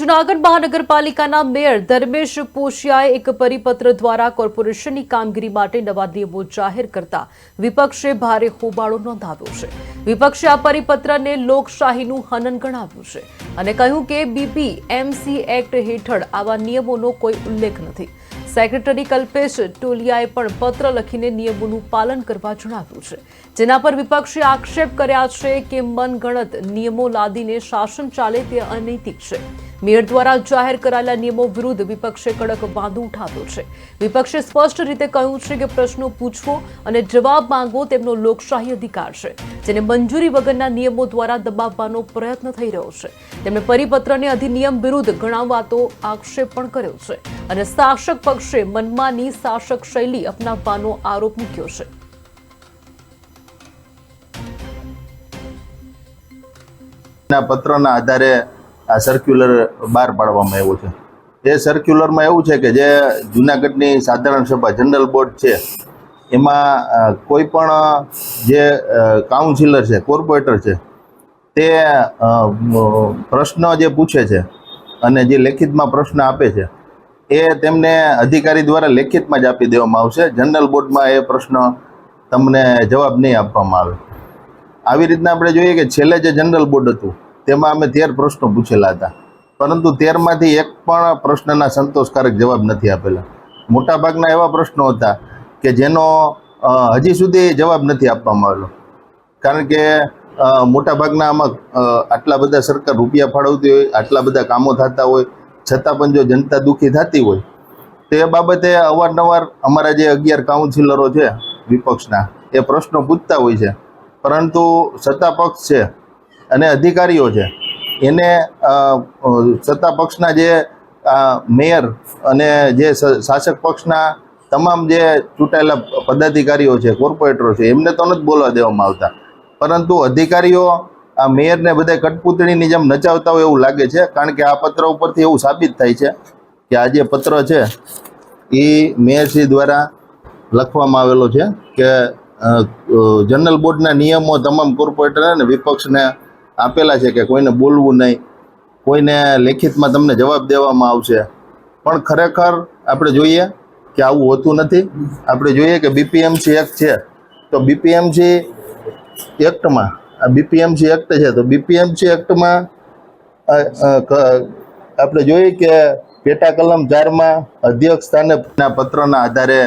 જૂનાગઢ મહાનગરપાલિકાના મેયર ધર્મેશ પોશિયાએ એક પરિપત્ર દ્વારા કોર્પોરેશનની કામગીરી માટે નવા નિયમો જાહેર કરતા વિપક્ષે ભારે હોબાળો નોંધાવ્યો છે. વિપક્ષે આ પરિપત્રને લોકશાહીનું હનન ગણાવ્યું છે અને કહ્યું કે બીપી એમસી એક્ટ હેઠળ આવા નિયમોનો કોઈ ઉલ્લેખ નથી. સેક્રેટરી કલ્પેશ ટોલિયાએ પણ પત્ર લખીને નિયમોનું પાલન કરવા જણાવ્યું છે. જેના પર વિપક્ષે આક્ષેપ કર્યા છે કે મનગણત નિયમો લાદીને શાસન ચાલે તે અનૈતિક છે. મેયર દ્વારા જાહેર કરાયેલા નિયમો વિરુદ્ધ વિપક્ષે કડક વાંધો ઉઠાવ્યો છે. વિપક્ષે સ્પષ્ટ રીતે કહ્યું છે કે પ્રશ્નો પૂછવો અને જવાબ માંગવો તેમનો લોકશાહી અધિકાર છે, જેને મંજૂરી વગરના નિયમો દ્વારા દબાવવાનો પ્રયત્ન થઈ રહ્યો છે. તેમણે પરિપત્રને અધિનિયમ વિરુદ્ધ ગણાવવાતો આક્ષેપ પણ કર્યો છે અને શાસક પક્ષે મનમાની શાસક શૈલી અપનાવવાનો આરોપ મૂક્યો છે. ના આધારે આ સર્ક્યુલર બહાર પાડવામાં આવ્યો છે. એ સર્ક્યુલરમાં એવું છે કે જે જુનાગઢની સાધારણ સભા જનરલ બોર્ડ છે, એમાં કોઈ પણ જે કાઉન્સિલર છે કોર્પોરેટર છે, તે પ્રશ્ન જે પૂછે છે અને જે લેખિતમાં પ્રશ્ન આપે છે, એ તેમને અધિકારી દ્વારા લેખિતમાં જ આપી દેવામાં આવશે. જનરલ બોર્ડમાં એ પ્રશ્ન તમને જવાબ નહીં આપવામાં આવે. આવી રીતના આપણે જોઈએ કે છેલ્લે જે જનરલ બોર્ડ હતું તેમાં અમે તેર પ્રશ્નો પૂછેલા હતા. પરંતુ તેરમાંથી એક પણ પ્રશ્નના સંતોષકારક જવાબ નથી આપેલા. મોટાભાગના એવા પ્રશ્નો હતા કે જેનો હજી સુધી જવાબ નથી આપવામાં આવેલો. કારણ કે મોટાભાગના આમાં આટલા બધા સરકાર રૂપિયા ફાળવતી હોય, આટલા બધા કામો થતા હોય, છતાં પણ જો જનતા દુઃખી થતી હોય, તે બાબતે અવારનવાર અમારા જે અગિયાર કાઉન્સિલરો છે વિપક્ષના, એ પ્રશ્નો પૂછતા હોય છે. પરંતુ સત્તા પક્ષ છે અને અધિકારીઓ છે. એને સત્તા પક્ષના જે મેયર અને જે શાસક પક્ષના તમામ જે ચૂંટાયેલા પદાધિકારીઓ છે, કોર્પોરેટરો છે, એમને તો નથી બોલવા દેવામાં આવતા. પરંતુ અધિકારીઓ, આ મેયરને બધા કઠપૂતળીની જેમ નચાવતા હોય એવું લાગે છે, કારણ કે આ પત્ર ઉપરથી એવું સાબિત થાય છે કે આ જે પત્ર છે, એ મેયરશ્રી દ્વારા લખવામાં આવેલો છે કે જનરલ બોર્ડના નિયમો તમામ કોર્પોરેટર અને વિપક્ષને આપેલા છે કે કોઈને બોલવું નહીં, કોઈને લેખિતમાં તમને જવાબ દેવામાં આવશે. પણ ખરેખર આપણે જોઈએ કે આવું હોતું નથી. આપણે જોઈએ કે બીપીએમસી એક્ટ છે. તો બીપીએમસી એક્ટમાં આ બીપીએમસી એક્ટ છે, તો બીપીએમસી એક્ટમાં આપણે જોઈએ કે પેટા કલમ ચારમાં અધ્યક્ષ સ્થાને પત્રના આધારે